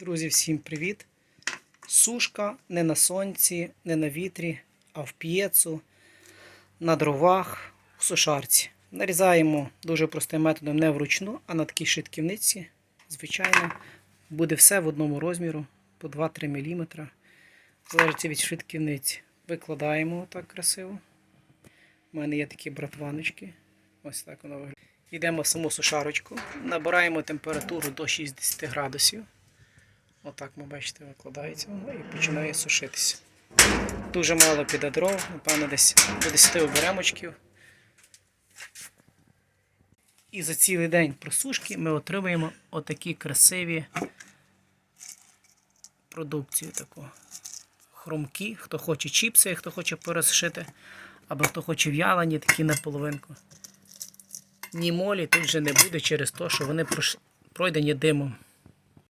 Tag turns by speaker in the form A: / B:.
A: Друзі, всім привіт! Сушка не на сонці, не на вітрі, а в п'єцу, на дровах, в сушарці. Нарізаємо дуже простим методом не вручну, а на такій шитківниці. Звичайно, буде все в одному розміру по 2-3 мм. Залежить від шитківниці. Викладаємо так красиво. У мене є такі братваночки. Ось так воно виглядає. Йдемо в саму сушарочку, набираємо температуру до 60 градусів. Отак ми бачите, викладається воно і починає сушитися. Дуже мало піде дров, напевно, десь до 10 оберемочків. І за цілий день просушки ми отримуємо отакі красиві продукцію таку. Хрумкі, хто хоче чіпси, хто хоче порозшити, або хто хоче в'ялені, такі на половинку. Ні молі тут вже не буде через те, що вони пройдені димом.